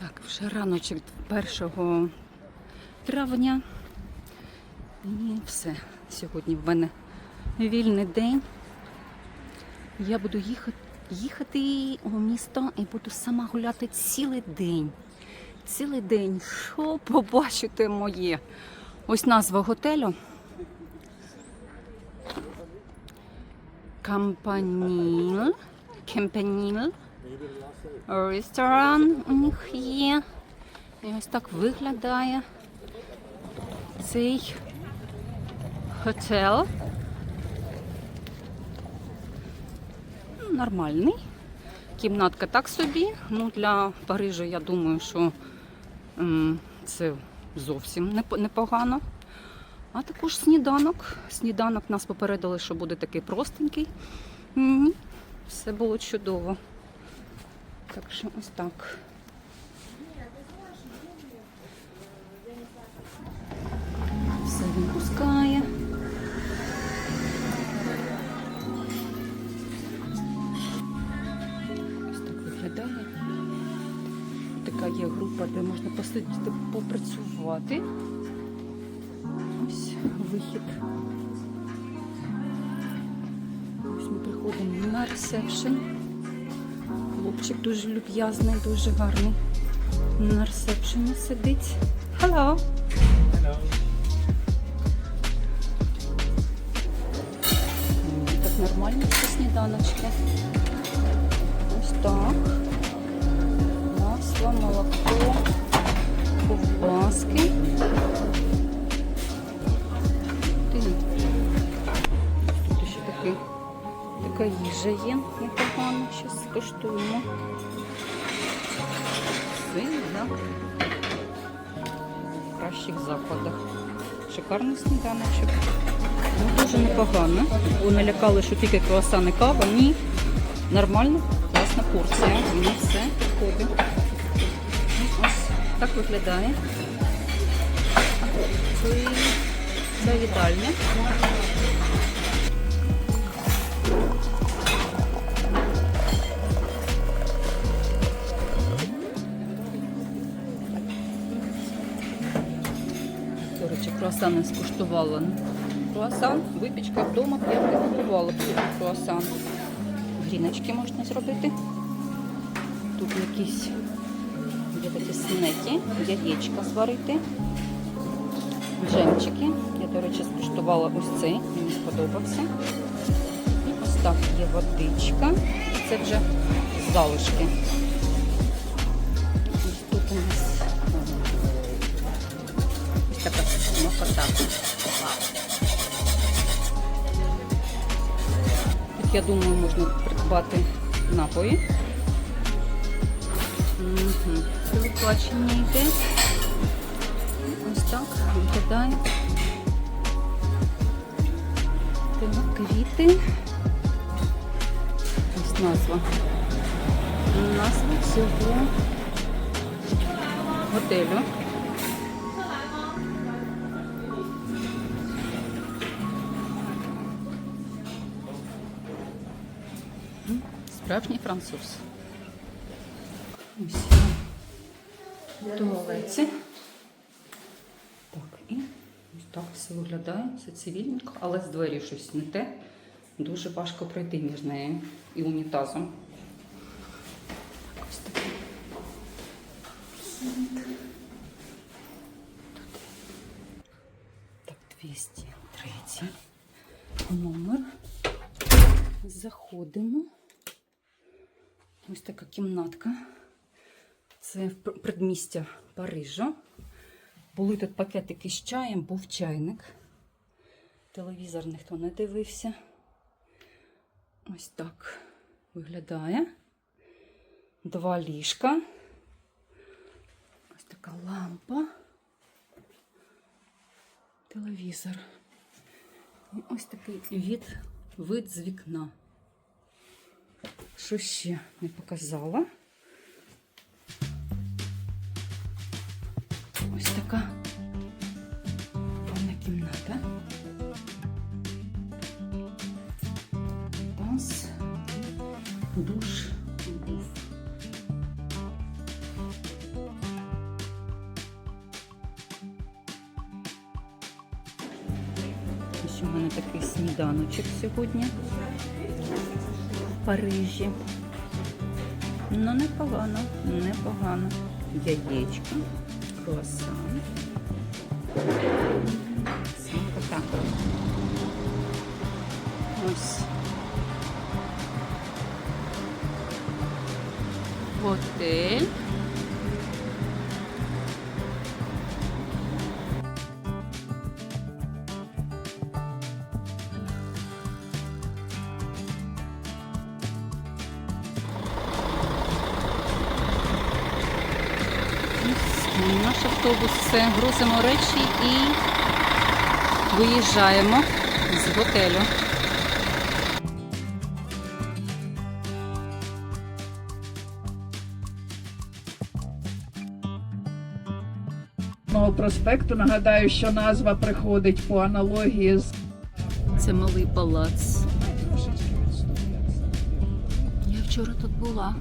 Так, вже раночок 1 травня. І все. Сьогодні в мене вільний день. Я буду їхати, їхати у місто і буду сама гуляти цілий день. Цілий день. Що побачите моє? Ось назва готелю. Кампаніл. Кемпаніл. Ресторан у них є. І ось так виглядає цей готель. Ну, Нормальний. Кімнатка так собі. Ну, для Парижа я думаю, що це зовсім непогано. А також сніданок. Сніданок нас попередили, що буде такий простенький. Все було чудово. Так що ось так. Все він пускає. Ось так виглядає. Така є група, де можна посидіти, попрацювати. Ось вихід. Ось ми приходимо на ресепшн. Хлопчик дуже люб'язний, дуже гарний. На ресепшені сидить. Hello! М, Так нормально це сніданочки. Ось так. Масло, молоко, ковбаски. Така їжа є непогана. Зараз скуштуємо. Як в кращих закладах. Шикарний сніданочок. Ну, дуже непогано. Бо налякали, що тільки круасан і кава. Ні. Нормально, класна порція. Мені все підходить. Ну, Ось так виглядає. Це їдальня. Речі, круасан не скуштувала. Круасан, випічка вдома, я приготувала б круасан. Гріночки можна зробити. Тут якісь є такі снеки, яєчка зварити, джемчики. Я, до речі, скуштувала ось цей, мені сподобався. І ось так є водичка. Це вже залишки. Смакота. Тут, я думаю, можна придбати напої. Угу. Телебачення йде. Ось так виглядає. Так, квіти. Ось назва. Назва цього готелю. Справжній француз. Ось в туалеті. Так, і ось так все виглядає. Це цивільненько, але з двері щось не те. Дуже важко пройти між нею і унітазом. Так, ось такий вхід. Так, 203 номер. Заходимо. Ось така кімнатка. Це предмістя Парижа. Були тут пакетики з чаєм, був чайник. Телевізор ніхто не дивився. Ось так виглядає. Два ліжка. Ось така лампа. Телевізор. І ось такий від, вид з вікна. что еще не показала. Вот такая ванна кімната. Пас, душ, був. У меня такой сніданочок сегодня. Парижі. Ну, непогано, непогано. Яєчко, круасан. Смакота. Ось. Готель. Наш автобус все, грузимо речі і виїжджаємо з готелю. Проспекту. Нагадаю, що назва приходить по аналогії з Це малий палац. Я вчора тут була.